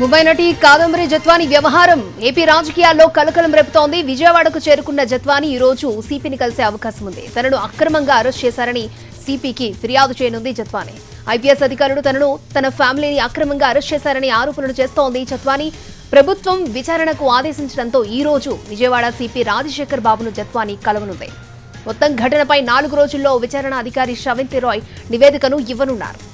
ముంబై నటి కాదంబరి జత్వాని వ్యవహారం ఏపీ రాజకీయాల్లో కలకలం రేపుతోంది. విజయవాడకు చేరుకున్న జత్వాని ఈ రోజు సిపిని కలిసే అవకాశం ఉంది. తనను అక్రమంగా అరెస్ట్ చేశారని సిపికి ఫిర్యాదు చేయనుంది జత్వాని. ఐపీఎస్ అధికారులు తనను తన ఫ్యామిలీని అక్రమంగా అరెస్ట్ చేశారని ఆరోపణలు చేస్తోంది జత్వాని. ప్రభుత్వం విచారణకు ఆదేశించడంతో ఈ రోజు విజయవాడ సిపి రాజశేఖర్ బాబును జత్వాని కలవనుంది. మొత్తం ఘటనపై నాలుగు రోజుల్లో విచారణ అధికారి శ్రవంతి రాయ్ నివేదికను ఇవ్వనున్నారు.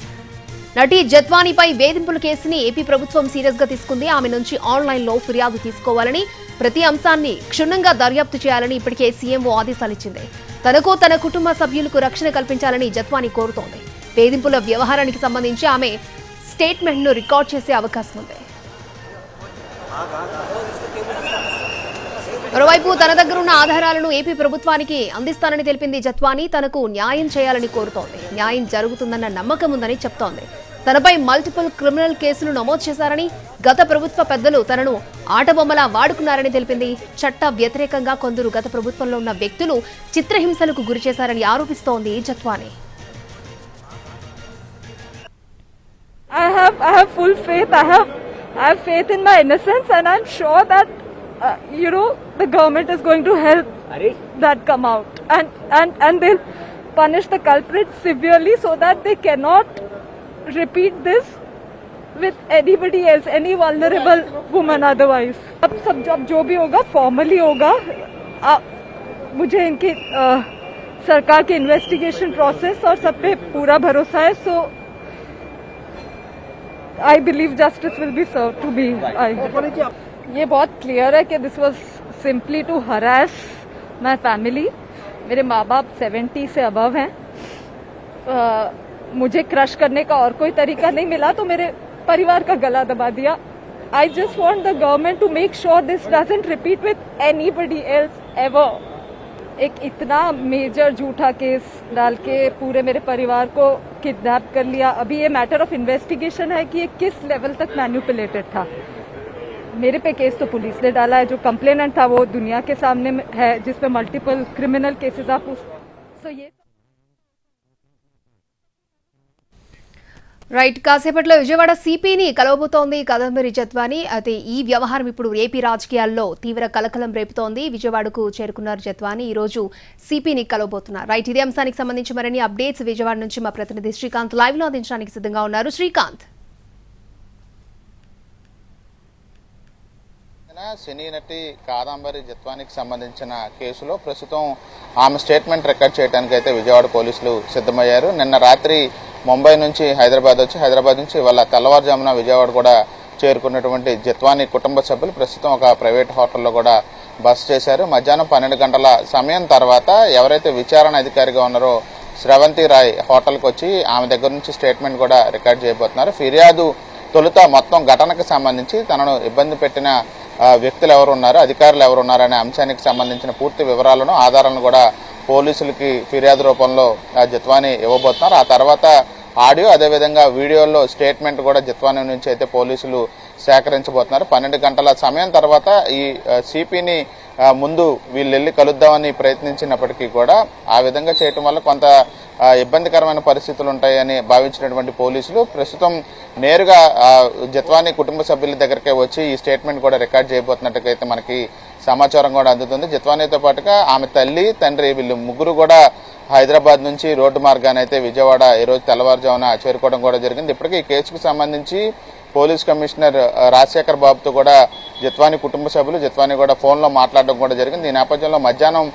నటి జత్వానీపై వేధింపుల కేసుని ఏపీ ప్రభుత్వం సీరియస్గా తీసుకుంది. ఆమె నుంచి ఆన్లైన్లో ఫిర్యాదు తీసుకోవాలని ప్రతి అంశాన్ని క్షుణ్ణంగా దర్యాప్తు చేయాలని ఇప్పటికే సీఎంఓ ఆదేశాలిచ్చింది. తనకు తన కుటుంబ సభ్యులకు రక్షణ కల్పించాలని జత్వాని కోరుతోంది. వేధింపుల వ్యవహారానికి సంబంధించి ఆమె స్టేట్మెంట్ను రికార్డ్ చేసే అవకాశం ఉంది మరోవైపు తన దగ్గర ఉన్న ఆధారాలను ఏపీ ప్రభుత్వానికి అందిస్తానని తెలిపింది జత్వానీ. తనకు న్యాయం చేయాలని కోరుతోంది. న్యాయం జరుగుతుందన్న నమ్మకం ఉందని చెప్తోంది. తనపై మల్టిపుల్ క్రిమినల్ కేసులు నమోదు చేశారని గత ప్రభుత్వ పెద్దలు తనను ఆటబొమ్మలా వాడుకున్నారని తెలిపింది. చట్ట వ్యతిరేకంగా కొందరు గత ప్రభుత్వంలో ఉన్న వ్యక్తులు చిత్రహింసలకు గురి చేశారని ఆరోపిస్తోంది Jethwani. I have I have full faith. I have I have faith in my innocence, and I'm sure that uh, you know the government is going to help that come out, and and and they'll punish the culprits severely so that they cannot repeat this with anybody else, any vulnerable woman otherwise. अब सब जब जो भी होगा formally होगा आ, मुझे इनकी अ, सरकार के इन्वेस्टिगेशन प्रोसेस और सब पे पूरा भरोसा है so I believe justice will be serve to be I ये बहुत क्लियर है कि this was simply to harass my family मेरे माँ बाप 70 से अबव हैं। मुझे क्रश करने का और कोई तरीका नहीं मिला तो मेरे परिवार का गला दबा दिया। I just want the government to make sure this doesn't repeat with anybody else ever एक इतना मेजर झूठा केस डाल के पूरे मेरे परिवार को किडनैप कर लिया। अभी ये मैटर ऑफ़ इन्वेस्टिगेशन है कि ये किस लेवल तक मैन्युपुलेटेड था। मेरे पे केस तो पुलिस ने डाला है जो कंप्लेनेंट था वो दुनिया के सामने में है जिसपे मल्टीपल क्रिमिनल केसेस आप उस सो ये రైట్ కాసేపట్లో విజయవాడ సిపిని కలవబోతోంది కదంబరి జత్వాని అయితే ఈ వ్యవహారం ఇప్పుడు ఏపీ రాజకీయాల్లో తీవ్ర కలకలం రేపుతోంది విజయవాడకు చేరుకున్నారు జత్వాని ఈ రోజు సిపిని కలవబోతున్నారు రైట్ ఇదే అంశానికి సంబంధించి మరిన్ని అప్డేట్స్ విజయవాడ నుంచి మా ప్రతినిధి శ్రీకాంత్ లైవ్ లో అందించడానికి సిద్ధంగా ఉన్నారు శ్రీకాంత్ సినీ నటి కాదంబరి జత్వానికి సంబంధించిన కేసులో ప్రస్తుతం ఆమె స్టేట్మెంట్ రికార్డ్ చేయడానికి అయితే విజయవాడ పోలీసులు సిద్ధమయ్యారు. నిన్న రాత్రి ముంబై నుంచి హైదరాబాద్ వచ్చి హైదరాబాద్ నుంచి వాళ్ళ తెల్లవారుజామున విజయవాడ కూడా చేరుకున్నటువంటి జత్వాని కుటుంబ సభ్యులు ప్రస్తుతం ఒక ప్రైవేట్ హోటల్లో కూడా బస చేశారు. మధ్యాహ్నం పన్నెండు గంటల సమయం తర్వాత ఎవరైతే విచారణ అధికారిగా ఉన్నారో స్రవంతి రాయ్ హోటల్కి వచ్చి ఆమె దగ్గర నుంచి స్టేట్మెంట్ కూడా రికార్డ్ చేయబోతున్నారు. ఫిర్యాదు తొలుత మొత్తం ఘటనకు సంబంధించి తనను ఇబ్బంది పెట్టిన వ్యక్తులు ఎవరు ఉన్నారు అధికారులు ఎవరు ఉన్నారు అనే అంశానికి సంబంధించిన పూర్తి వివరాలను ఆధారాలను కూడా పోలీసులకి ఫిర్యాదు రూపంలో ఆ, ఇవ్వబోతున్నారు. ఆ తర్వాత ఆడియో అదేవిధంగా వీడియోలో స్టేట్మెంట్ కూడా జిత్వాని నుంచి అయితే పోలీసులు సేకరించబోతున్నారు. పన్నెండు గంటల సమయం తర్వాత ఈ సిపిని ముందు వీళ్ళు వెళ్ళి కలుద్దామని ప్రయత్నించినప్పటికీ కూడా ఆ విధంగా చేయటం వల్ల కొంత ఇబ్బందికరమైన పరిస్థితులు ఉంటాయని భావించినటువంటి పోలీసులు ప్రస్తుతం నేరుగా జత్వాని కుటుంబ సభ్యుల దగ్గరకే వచ్చి ఈ స్టేట్మెంట్ కూడా రికార్డ్ చేయబోతున్నట్టుగైతే మనకి సమాచారం కూడా అందుతుంది. జత్వానీతో పాటుగా ఆమె తల్లి తండ్రి వీళ్ళు ముగ్గురు కూడా హైదరాబాద్ నుంచి రోడ్డు మార్గాన్ని అయితే విజయవాడ ఈరోజు తెల్లవారుజామున చేరుకోవడం కూడా జరిగింది. ఇప్పటికీ ఈ కేసుకు సంబంధించి పోలీస్ కమిషనర్ రాజశేఖర్ బాబుతో కూడా జత్వాని కుటుంబ సభ్యులు జత్వాని కూడా ఫోన్లో మాట్లాడడం కూడా జరిగింది. ఈ నేపథ్యంలో మధ్యాహ్నం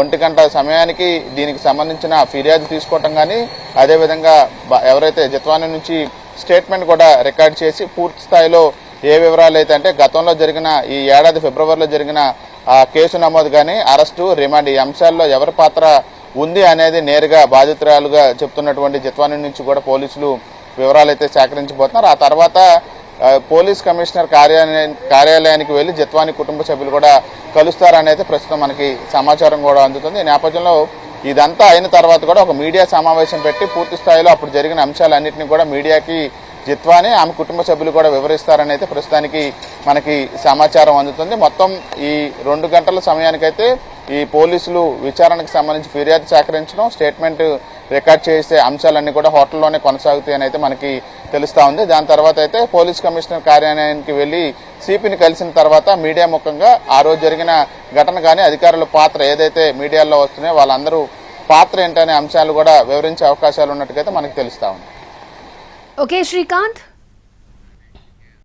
ఒంటి గంట సమయానికి దీనికి సంబంధించిన ఫిర్యాదు తీసుకోవటం కానీ అదేవిధంగా ఎవరైతే జత్వాని నుంచి స్టేట్మెంట్ కూడా రికార్డ్ చేసి పూర్తి స్థాయిలో ఏ వివరాలు అయితే అంటే గతంలో జరిగిన ఈ ఏడాది ఫిబ్రవరిలో జరిగిన కేసు నమోదు కానీ అరెస్టు రిమాండ్ ఈ అంశాల్లో ఎవరి పాత్ర ఉంది అనేది నేరుగా బాధితురాలుగా చెప్తున్నటువంటి జత్వాని నుంచి కూడా పోలీసులు వివరాలు అయితే సేకరించబోతున్నారు. ఆ తర్వాత పోలీస్ కమిషనర్ కార్యాలయం కార్యాలయానికి వెళ్ళి జత్వాని కుటుంబ సభ్యులు కూడా కలుస్తారనేది ప్రస్తుతం మనకి సమాచారం కూడా అందుతుంది. ఈ నేపథ్యంలో ఇదంతా అయిన తర్వాత కూడా ఒక మీడియా సమావేశం పెట్టి పూర్తి స్థాయిలో అప్పుడు జరిగిన అంశాలన్నింటినీ కూడా మీడియాకి జిత్వాని ఆమె కుటుంబ సభ్యులు కూడా వివరిస్తారని అయితే ప్రస్తుతానికి మనకి సమాచారం అందుతుంది. మొత్తం ఈ రెండు గంటల సమయానికైతే ఈ పోలీసులు విచారణకు సంబంధించి ఫిర్యాదు సేకరించడం స్టేట్మెంట్ రికార్డ్ చేసే అంశాలన్నీ కూడా హోటల్లోనే కొనసాగుతాయని అయితే మనకి తెలుస్తూ ఉంది. దాని తర్వాత అయితే పోలీస్ కమిషనర్ కార్యాలయానికి వెళ్ళి సిపిని కలిసిన తర్వాత మీడియా ముఖంగా ఆ రోజు జరిగిన ఘటన కానీ అధికారుల పాత్ర ఏదైతే మీడియాలో వస్తున్నాయో వాళ్ళందరూ పాత్ర ఏంటనే అంశాలు కూడా వివరించే అవకాశాలు ఉన్నట్టుగా మనకి తెలుస్తా ఉంది. ఓకే శ్రీకాంత్.